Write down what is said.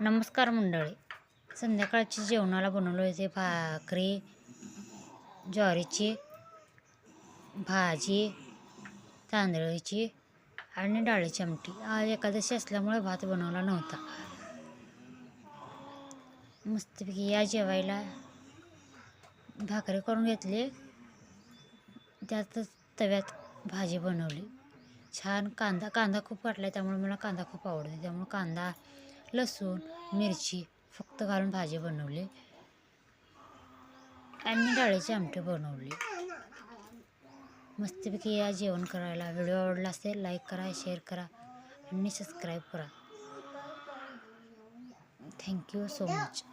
नमस्कार मंडळी. संध्याकाळची जेवणाला बनवलं होते भाकरी ज्वारीची भाजी तांदळाची आणि डाळीची आमटी. आज एकादशी असल्यामुळे भात बनवला नव्हता. मस्तपैकी या जेवायला भाकरी करून घेतली. त्यातच तव्यात भाजी बनवली. छान कांदा कांदा खूप वाटला त्यामुळे मला कांदा खूप आवडतो. त्यामुळे कांदा लसूण मिरची फक्त घालून भाजी बनवली. आणि डाळीची आमटे बनवले. मस्तपैकी या जेवण करायला व्हिडिओ आवडला असेल लाईक करा शेअर करा आणि सबस्क्राईब करा. Thank you so much.